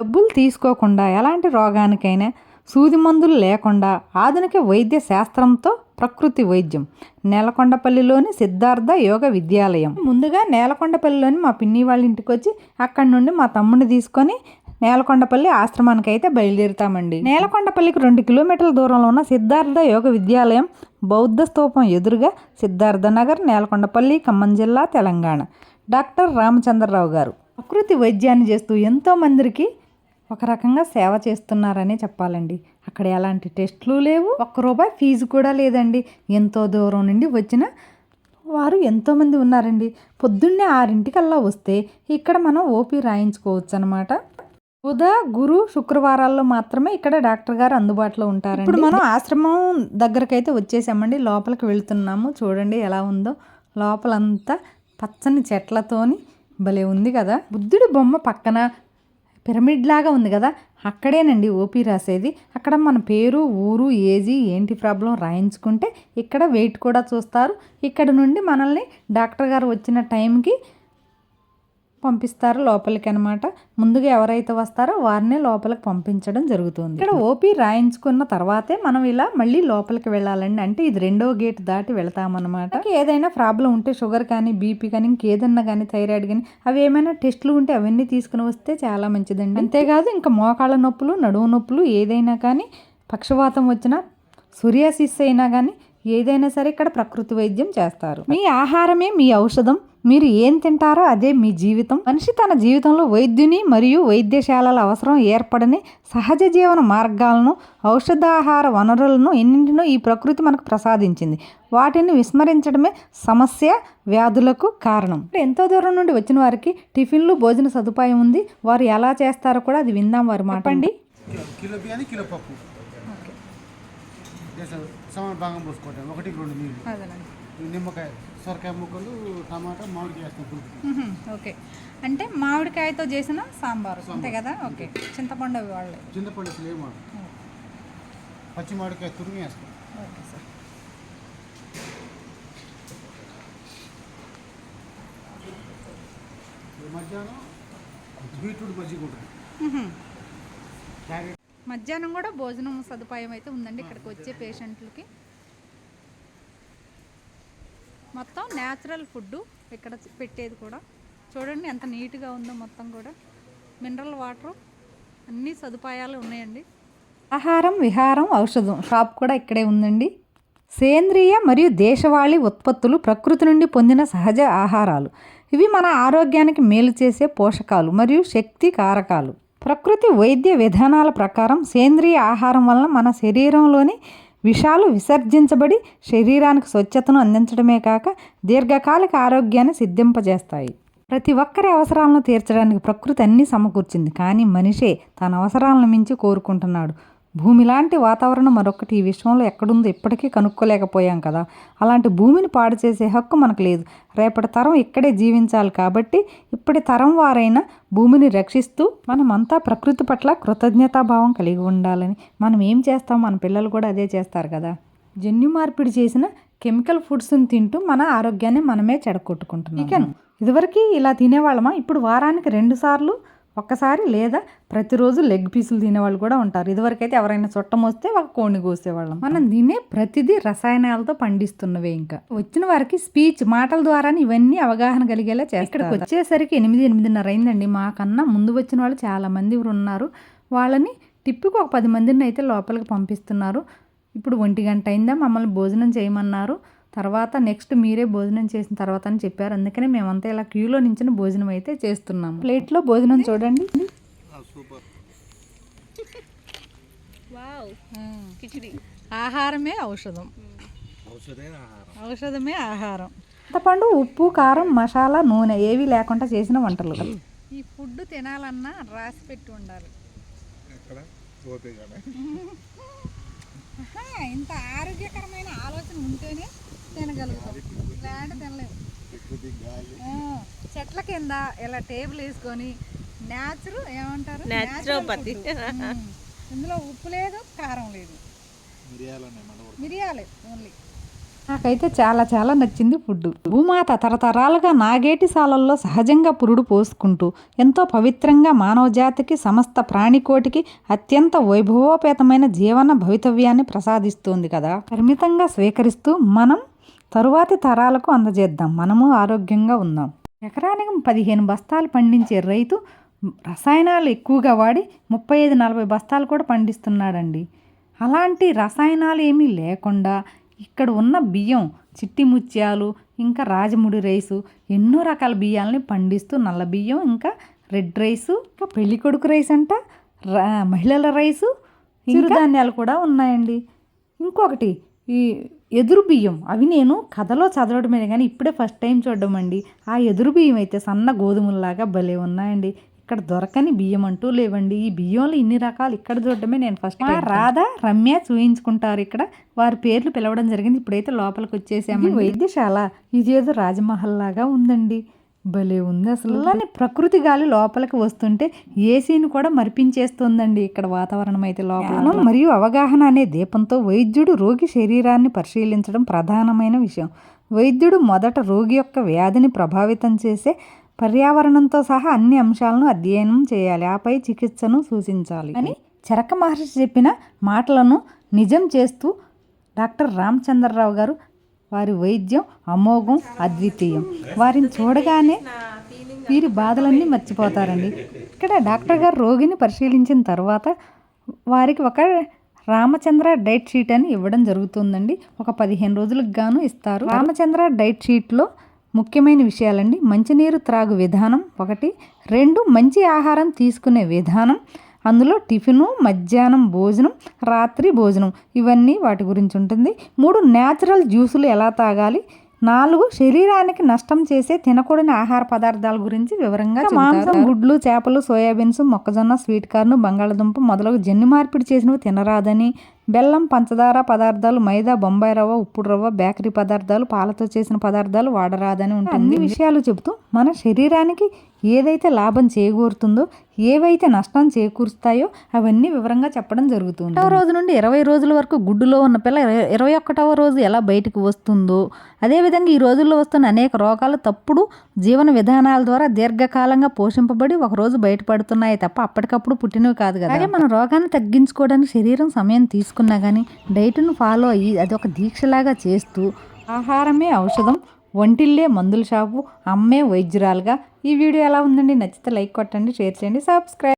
డబ్బులు తీసుకోకుండా ఎలాంటి రోగానికైనా సూది మందులు లేకుండా ఆధునిక వైద్య శాస్త్రంతో ప్రకృతి వైద్యం. నేలకొండపల్లిలోని సిద్ధార్థ యోగ విద్యాలయం. ముందుగా నేలకొండపల్లిలోని మా పిన్ని వాళ్ళ ఇంటికి వచ్చి అక్కడి నుండి మా తమ్ముడిని తీసుకొని నేలకొండపల్లి ఆశ్రమానికి అయితే బయలుదేరుతామండి. నేలకొండపల్లికి రెండు కిలోమీటర్ల దూరంలో ఉన్న సిద్ధార్థ యోగ విద్యాలయం బౌద్ధ స్తూపం ఎదురుగా సిద్ధార్థ నగర్ నేలకొండపల్లి ఖమ్మం జిల్లా తెలంగాణ. డాక్టర్ రామచంద్రరావు గారు. ప్రకృతి వైద్యాన్ని చేస్తూ ఎంతో మందికి ఒక రకంగా సేవ చేస్తున్నారనే చెప్పాలండి. అక్కడ ఎలాంటి టెస్టులు లేవు. ఒక్క రూపాయి ఫీజు కూడా లేదండి. ఎంతో దూరం నుండి వచ్చిన వారు ఎంతోమంది ఉన్నారండి. పొద్దున్నే ఆరింటికల్లా వస్తే ఇక్కడ మనం ఓపీ రాయించుకోవచ్చు అనమాట బుధ గురు శుక్రవారాల్లో మాత్రమే ఇక్కడ డాక్టర్ గారు అందుబాటులో ఉంటారు ఇప్పుడు మనం ఆశ్రమం దగ్గరకైతే వచ్చేసామండి. లోపలికి వెళ్తున్నాము. చూడండి ఎలా ఉందో. లోపలంతా పచ్చని చెట్లతోని భలే ఉంది కదా. బుద్ధుడి బొమ్మ పక్కన పిరమిడ్ లాగా ఉంది కదా అక్కడేనండి ఓపీ రాసేది. అక్కడ మన పేరు ఊరు ఏజీ ఏంటి ప్రాబ్లం రాయించుకుంటే ఇక్కడ వెయిట్ కూడా చూస్తారు. ఇక్కడ నుండి మనల్ని డాక్టర్ గారు వచ్చిన టైంకి పంపిస్తారు లోపలికి అనమాట ముందుగా ఎవరైతే వస్తారో వారినే లోపలికి పంపించడం జరుగుతుంది. ఇక్కడ ఓపీ రాయించుకున్న తర్వాతే మనం ఇలా మళ్ళీ లోపలికి వెళ్ళాలండి. అంటే ఇది రెండో గేట్ దాటి వెళ్తామన్నమాట. ఏదైనా ప్రాబ్లం ఉంటే షుగర్ కానీ బీపీ కానీ ఇంకేదన్నా కానీ థైరాయిడ్ కానీ అవి ఏమైనా టెస్టులు ఉంటే అవన్నీ తీసుకుని వస్తే చాలా మంచిదండి. అంతేకాదు ఇంకా మోకాళ్ళ నొప్పులు నడువు నొప్పులు ఏదైనా కానీ పక్షవాతం వచ్చినా సూర్యాసిస్ అయినా కానీ ఏదైనా సరే ఇక్కడ ప్రకృతి వైద్యం చేస్తారు. మీ ఆహారమే మీ ఔషధం. మీరు ఏం తింటారో అదే మీ జీవితం. మనిషి తన జీవితంలో వైద్యుని మరియు వైద్యశాలల అవసరం ఏర్పడని సహజ జీవన మార్గాలను ఔషధాహార వనరులను ఎన్నింటినో ఈ ప్రకృతి మనకు ప్రసాదించింది. వాటిని విస్మరించడమే సమస్య వ్యాధులకు కారణం. ఎంతో దూరం నుండి వచ్చిన వారికి టిఫిన్లు భోజన సదుపాయం ఉంది. వారు ఎలా చేస్తారో కూడా అది విందాం వారి మాట అండి కిలో- బియ్యాన్ని కిలో పప్పు. సమాన భాగం పోసుకోవటం. ఒకటికి రెండు నీళ్ళు. నిమ్మకాయ. సొరకాయ ముక్కలు టమాటా మామిడికాయ వేస్తాం పులుపుకి ఓకే. అంటే మామిడికాయతో చేసిన సాంబారు. అంతే కదా? ఓకే. చింతపండు వాళ్ళే చింతపండు అసలు ఏం పచ్చి మామిడికాయ తురిమి వేస్తాం. Okay sir. మధ్యాహ్నం బీట్రూట్ మజ్జిగ ఉంటుంది క్యారెట్. మధ్యాహ్నం కూడా భోజనం సదుపాయం అయితే ఉందండి ఇక్కడికి వచ్చే పేషెంట్లకి. మొత్తం న్యాచురల్ ఫుడ్ ఇక్కడ పెట్టేది కూడా. చూడండి ఎంత నీట్గా ఉందో మొత్తం కూడా. మినరల్ వాటర్ అన్ని సదుపాయాలు ఉన్నాయండి. ఆహారం విహారం ఔషధం షాప్ కూడా ఇక్కడే ఉందండి. సేంద్రియ మరియు దేశవాళీ ఉత్పత్తులు ప్రకృతి నుండి పొందిన సహజ ఆహారాలు. ఇవి మన ఆరోగ్యానికి మేలు చేసే పోషకాలు మరియు శక్తి కారకాలు. ప్రకృతి వైద్య విధానాల ప్రకారం సేంద్రియ ఆహారం వలన మన శరీరంలోని విషాలు విసర్జించబడి శరీరానికి స్వచ్ఛతను అందించడమే కాక దీర్ఘకాలిక ఆరోగ్యాన్ని సిద్ధింపజేస్తాయి. ప్రతి ఒక్కరి అవసరాలను తీర్చడానికి ప్రకృతి అన్నీ సమకూర్చింది. కానీ మనిషే తన అవసరాలను మించి కోరుకుంటున్నాడు. భూమి లాంటి వాతావరణం మరొకటి ఈ విశ్వంలో ఎక్కడుందో ఇప్పటికీ కనుక్కోలేకపోయాం కదా. అలాంటి భూమిని పాడు చేసే హక్కు మనకు లేదు. రేపటి తరం ఇక్కడే జీవించాలి కాబట్టి ఇప్పటి తరం వారైనా భూమిని రక్షిస్తూ మనమంతా ప్రకృతి పట్ల కృతజ్ఞతాభావం కలిగి ఉండాలని మనం ఏం చేస్తాం? మన పిల్లలు కూడా అదే చేస్తారు కదా. జన్యు మార్పిడి చేసిన కెమికల్ ఫుడ్స్ని తింటూ మన ఆరోగ్యాన్ని మనమే చెడగొట్టుకుంటున్నాం. చికెన్ ఇదివరకు ఇలా తినేవాళ్ళమా? ఇప్పుడు వారానికి రెండు సార్లు ఒక్కసారి లేదా ప్రతిరోజు లెగ్ పీసులు తినేవాళ్ళు కూడా ఉంటారు. ఇదివరకైతే ఎవరైనా చుట్టం వస్తే ఒక కోడిని కోసేవాళ్ళం. మనం తినే ప్రతిదీ రసాయనాలతో పండిస్తున్నవే ఇంకా. వచ్చిన వారికి స్పీచ్ మాటల ద్వారానే ఇవన్నీ అవగాహన కలిగేలా చేస్తారు. ఇక్కడికి వచ్చేసరికి ఎనిమిది ఎనిమిదిన్నర అయిందండి. మాకన్నా ముందు వచ్చిన వాళ్ళు చాలా మంది ఉన్నారు. వాళ్ళని టిప్పుకి ఒక పది మందిని అయితే లోపలికి పంపిస్తున్నారు. ఇప్పుడు ఒంటి గంట అయిందా మమ్మల్ని భోజనం చేయమన్నారు. తర్వాత నెక్స్ట్ మీరే భోజనం చేసిన తర్వాత అని చెప్పారు. అందుకనే మేమంతా ఇలా క్యూలో నించిన భోజనం అయితే చేస్తున్నాము. ప్లేట్లో భోజనం చూడండి. సూపర్. కిచిడి. ఆహారమే ఔషధం. ఔషధమే ఆహారం. చింతపండు ఉప్పు కారం మసాలా నూనె ఏవి లేకుండా చేసిన వంటలు ఈ ఫుడ్ తినాలన్నా రాసి పెట్టి ఉండాలి. ఇంత ఆరోగ్యకరమైన ఆలోచన తినగలుగుతాం. తినలేము చెట్ల కింద ఇలా టేబుల్ వేసుకొని న్యాచురల్ ఏమంటారు. ఉమ్. ఇందులో ఉప్పు లేదు కారం లేదు. మిరియాలు ఓన్లీ. నాకైతే చాలా చాలా నచ్చింది ఫుడ్ భూమాత తరతరాలుగా నాగేటి సాలల్లో సహజంగా పురుడు పోసుకుంటూ ఎంతో పవిత్రంగా మానవ జాతికి సమస్త ప్రాణికోటికి అత్యంత వైభవోపేతమైన జీవన భవితవ్యాన్ని ప్రసాదిస్తుంది కదా. పరిమితంగా స్వీకరిస్తూ మనం తరువాతి తరాలకు అందజేద్దాం. మనము ఆరోగ్యంగా ఉందాం. ఎకరానికి పదిహేను బస్తాలు పండించే రైతు రసాయనాలు ఎక్కువగా వాడి ముప్పై ఐదు నలభై బస్తాలు కూడా పండిస్తున్నాడండి. అలాంటి రసాయనాలు ఏమీ లేకుండా ఇక్కడ ఉన్న బియ్యం చిట్టి ముత్యాలు ఇంకా రాజముడి రైసు ఎన్నో రకాల బియ్యాలని పండిస్తూ నల్ల బియ్యం ఇంకా రెడ్ రైసు ఇంకా పెళ్ళి కొడుకు రైస్ అంట రా- మహిళల రైసు చిరుధాన్యాలు కూడా ఉన్నాయండి. ఇంకొకటి ఈ ఎదురు బియ్యం. అవి నేను కథలో చదవడమే కానీ ఇప్పుడే ఫస్ట్ టైం చూడడం అండి ఆ ఎదురు బియ్యం అయితే సన్న గోధుమల్లాగా భలే ఉన్నాయండి. ఇక్కడ దొరకని బియ్యం అంటూ లేవండి. ఈ బియ్యంలో ఇన్ని రకాలు ఇక్కడ చూడడమే నేను ఫస్ట్ రాధ రమ్య చూయించుకుంటారు ఇక్కడ. వారి పేర్లు పిలవడం జరిగింది. ఇప్పుడైతే లోపలికి వచ్చేసాము వైద్యశాల. ఇది ఏదో రాజమహల్ లాగా ఉందండి. భలే ఉంది. అసలు ప్రకృతి గాలి లోపలికి వస్తుంటే ఏసీని కూడా మరిపించేస్తుందండి ఇక్కడ వాతావరణం అయితే లోపల మరియు అవగాహన అనే దీపంతో వైద్యుడు రోగి శరీరాన్ని పరిశీలించడం ప్రధానమైన విషయం. వైద్యుడు మొదట రోగి యొక్క వ్యాధిని ప్రభావితం చేసే పర్యావరణంతో సహా అన్ని అంశాలను అధ్యయనం చేయాలి. ఆపై చికిత్సను సూచించాలి. అని చరక మహర్షి చెప్పిన మాటలను నిజం చేస్తూ డాక్టర్ రామచంద్రరావు గారు వారి వైద్యం అమోఘం అద్వితీయం. వారిని చూడగానే వీరి బాధలన్నీ మర్చిపోతారండి. ఇక్కడ డాక్టర్ గారు రోగిని పరిశీలించిన తర్వాత వారికి ఒక రామచంద్ర డైట్ షీట్ అని ఇవ్వడం జరుగుతుందండి. ఒక పదిహేను రోజులకు గాను ఇస్తారు. రామచంద్ర డైట్ షీట్లో ముఖ్యమైన విషయాలండి మంచినీరు త్రాగు విధానం ఒకటి రెండు మంచి ఆహారం తీసుకునే విధానం అందులో టిఫిను మధ్యాహ్నం భోజనం రాత్రి భోజనం ఇవన్నీ వాటి గురించి ఉంటుంది. మూడు న్యాచురల్ జ్యూసులు ఎలా తాగాలి? నాలుగు శరీరానికి నష్టం చేసే తినకూడని ఆహార పదార్థాల గురించి వివరంగా మాంసం గుడ్లు చేపలు సోయాబీన్స్ మొక్కజొన్న స్వీట్ కార్న్ బంగాళదుంప మొదలగు జన్యు మార్పిడి చేసినవి తినరాదని బెల్లం పంచదార పదార్థాలు మైదా బొంబాయి రవ్వ ఉప్పు రవ్వ బేకరీ పదార్థాలు పాలతో చేసిన పదార్థాలు వాడరాదని ఉంటుంది. అన్ని విషయాలు చెబుతూ మన శరీరానికి ఏదైతే లాభం చేకూరుతుందో ఏవైతే నష్టం చేకూరుస్తాయో అవన్నీ వివరంగా చెప్పడం జరుగుతుంది. ఒకటవ రోజు నుండి ఇరవై రోజుల వరకు గుడ్డులో ఉన్న పిల్ల ఇరవై- ఒకటవ రోజు ఎలా బయటకు వస్తుందో అదేవిధంగా ఈ రోజుల్లో వస్తున్న అనేక రోగాలు తప్పుడు జీవన విధానాల ద్వారా దీర్ఘకాలంగా పోషింపబడి ఒక రోజు బయటపడుతున్నాయి తప్ప అప్పటికప్పుడు పుట్టినవి కాదు కదా. అలాగే మన రోగాన్ని తగ్గించుకోవడానికి శరీరం సమయం తీసుకున్నా కానీ డైట్ను ఫాలో అయ్యి అది ఒక దీక్షలాగా చేస్తూ ఆహారమే ఔషధం ఒంటిల్లే మందుల షాపు అమ్మే వైద్యురాలుగా ఈ వీడియో ఎలా ఉందండి నచ్చితే లైక్ కొట్టండి షేర్ చేయండి సబ్స్క్రైబ్